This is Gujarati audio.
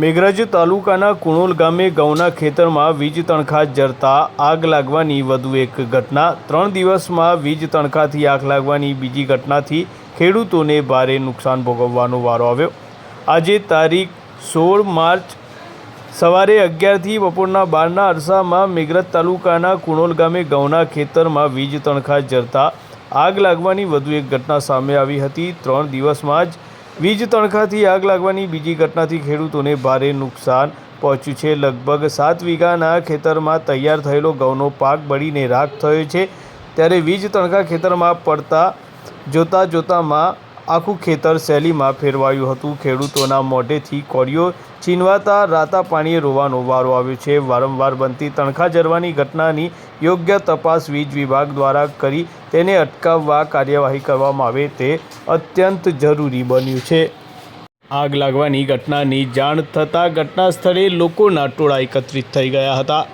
મેઘરજ તાલુકાના કુણોલ ગામે ઘઉંના ખેતરમાં વીજ તણખા જરતા આગ લાગવાની વધુ એક ઘટના. ત્રણ દિવસમાં વીજ તણખાથી આગ લાગવાની બીજી ઘટનાથી ખેડૂતોને ભારે નુકસાન ભોગવવાનો વારો આવ્યો. આજે તારીખ સોળ માર્ચ સવારે અગિયારથી બપોરના બારના અરસામાં મેઘરજ તાલુકાના કુણોલ ગામે ઘઉંના ખેતરમાં વીજ તણખા જરતા આગ લાગવાની વધુ એક ઘટના સામે આવી હતી. ત્રણ દિવસમાં જ વીજ તણખાથી આગ લાગવાની બીજી ઘટનાથી ખેડૂતોને ભારે નુકસાન પહોંચ્યું છે. લગભગ સાત વીઘાના ખેતરમાં તૈયાર થયેલો ઘઉંનો પાક બળીને રાખ થયો છે. ત્યારે વીજ તણખા ખેતરમાં પડતા જોતા જોતામાં આખું ખેતર શૈલીમાં ફેરવાયું હતું. ખેડૂતોના મોઢેથી કોળીઓ છીનવાતા રાતા પાણીએ રોવાનો વારો આવ્યો છે. વારંવાર બનતી તણખા જરવાની ઘટનાની યોગ્ય તપાસ વીજ વિભાગ દ્વારા કરી તેને અટકાવવા કાર્યવાહી કરવામાં આવે તે અત્યંત જરૂરી બન્યું છે. આગ લાગવાની ઘટનાની જાણ થતાં ઘટના સ્થળે લોકોના ટોળા એકત્રિત થઈ ગયા હતા.